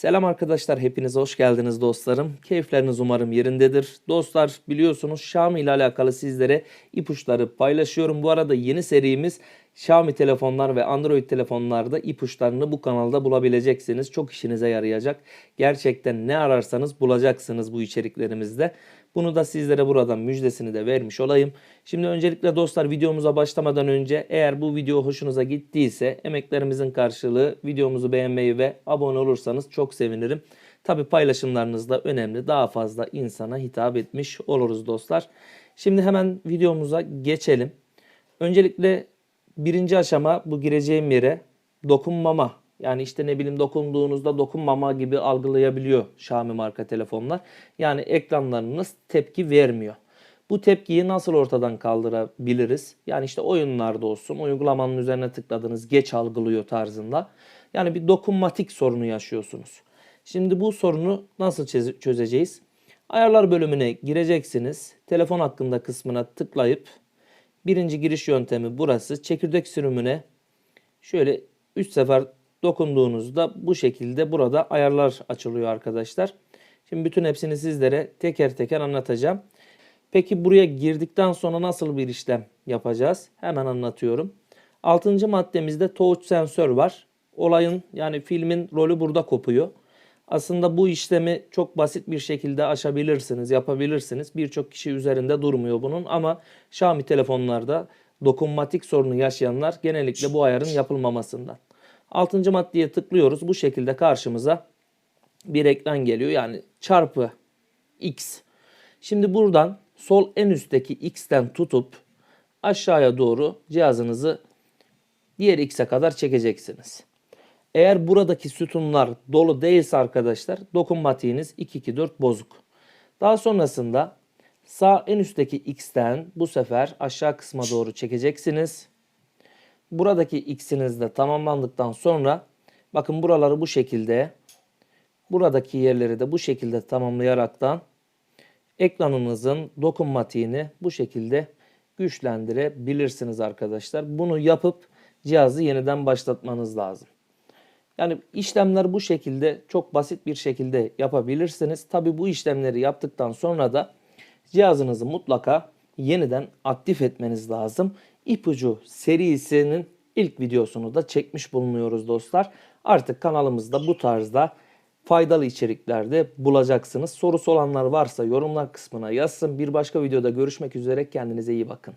Selam arkadaşlar, hepiniz hoş geldiniz dostlarım. Keyifleriniz umarım yerindedir. Dostlar biliyorsunuz Xiaomi ile alakalı sizlere ipuçları paylaşıyorum. Bu arada yeni serimiz Xiaomi telefonlar ve Android telefonlarda ipuçlarını bu kanalda bulabileceksiniz. Çok işinize yarayacak. Gerçekten ne ararsanız bulacaksınız bu içeriklerimizde. Bunu da sizlere buradan müjdesini de vermiş olayım. Şimdi öncelikle dostlar videomuza başlamadan önce eğer bu video hoşunuza gittiyse emeklerimizin karşılığı videomuzu beğenmeyi ve abone olursanız çok sevinirim. Tabi paylaşımlarınız da önemli. Daha fazla insana hitap etmiş oluruz dostlar. Şimdi hemen videomuza geçelim. Öncelikle birinci aşama bu gireceğim yere dokunmama. Yani işte ne bileyim dokunduğunuzda dokunmama gibi algılayabiliyor Xiaomi marka telefonlar. Yani ekranlarınız tepki vermiyor. Bu tepkiyi nasıl ortadan kaldırabiliriz? Yani işte oyunlarda olsun, uygulamanın üzerine tıkladınız, geç algılıyor tarzında. Yani bir dokunmatik sorunu yaşıyorsunuz. Şimdi bu sorunu nasıl çöze- çözeceğiz? Ayarlar bölümüne gireceksiniz. Telefon hakkında kısmına tıklayıp birinci giriş yöntemi burası. Çekirdek sürümüne şöyle 3 sefer dokunduğunuzda bu şekilde burada ayarlar açılıyor arkadaşlar. Şimdi bütün hepsini sizlere teker teker anlatacağım. Peki buraya girdikten sonra nasıl bir işlem yapacağız? Hemen anlatıyorum. 6. maddemizde touch sensör var. Olayın yani filmin rolü burada kopuyor. Aslında bu işlemi çok basit bir şekilde aşabilirsiniz, yapabilirsiniz. Birçok kişi üzerinde durmuyor bunun ama Xiaomi telefonlarda dokunmatik sorunu yaşayanlar genellikle bu ayarın yapılmamasından. 6. maddeye tıklıyoruz. Bu şekilde karşımıza bir ekran geliyor. Yani çarpı x. Şimdi buradan sol en üstteki x'ten tutup aşağıya doğru cihazınızı diğer x'e kadar çekeceksiniz. Eğer buradaki sütunlar dolu değilse arkadaşlar dokunmatiğiniz 224 bozuk. Daha sonrasında sağ en üstteki x'ten bu sefer aşağı kısma doğru çekeceksiniz. Buradaki x'iniz de tamamlandıktan sonra bakın buraları bu şekilde buradaki yerleri de bu şekilde tamamlayaraktan ekranınızın dokunmatiğini bu şekilde güçlendirebilirsiniz arkadaşlar. Bunu yapıp cihazı yeniden başlatmanız lazım. Yani işlemler bu şekilde çok basit bir şekilde yapabilirsiniz. Tabi bu işlemleri yaptıktan sonra da cihazınızı mutlaka yeniden aktif etmeniz lazım. İpucu serisinin ilk videosunu da çekmiş bulunuyoruz dostlar. Artık kanalımızda bu tarzda faydalı içeriklerde bulacaksınız. Sorusu olanlar varsa yorumlar kısmına yazsın. Bir başka videoda görüşmek üzere. Kendinize iyi bakın.